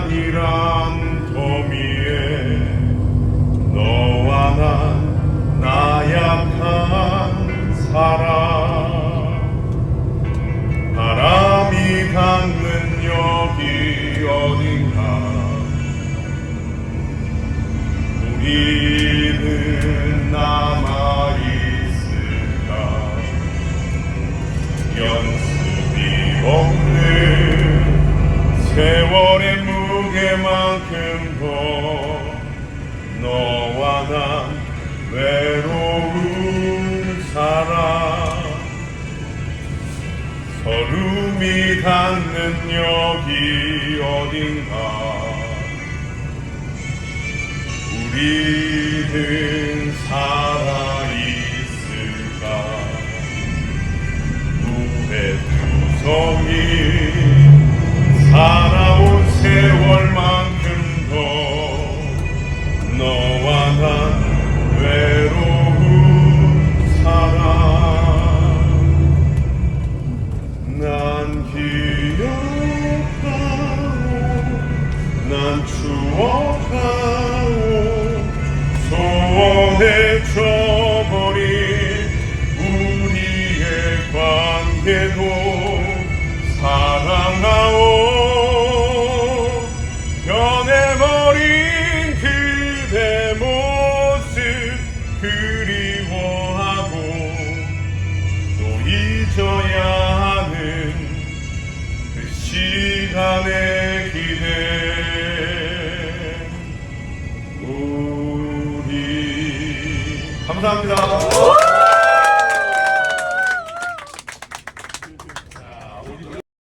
아니란 범위에 너와 난 나약한 사람 바람이 닿는 여기 어딘가. 우리 서름이 닿는 여기 어딘가. 우리는 살아있을까? 무해투성이 살아 난 추억하오. 소원해져버린 우리의 관계도 사랑하오. 변해버린 그대 모습 그리워하고 또 잊어야 하는 그 시간의 우리 감사합니다.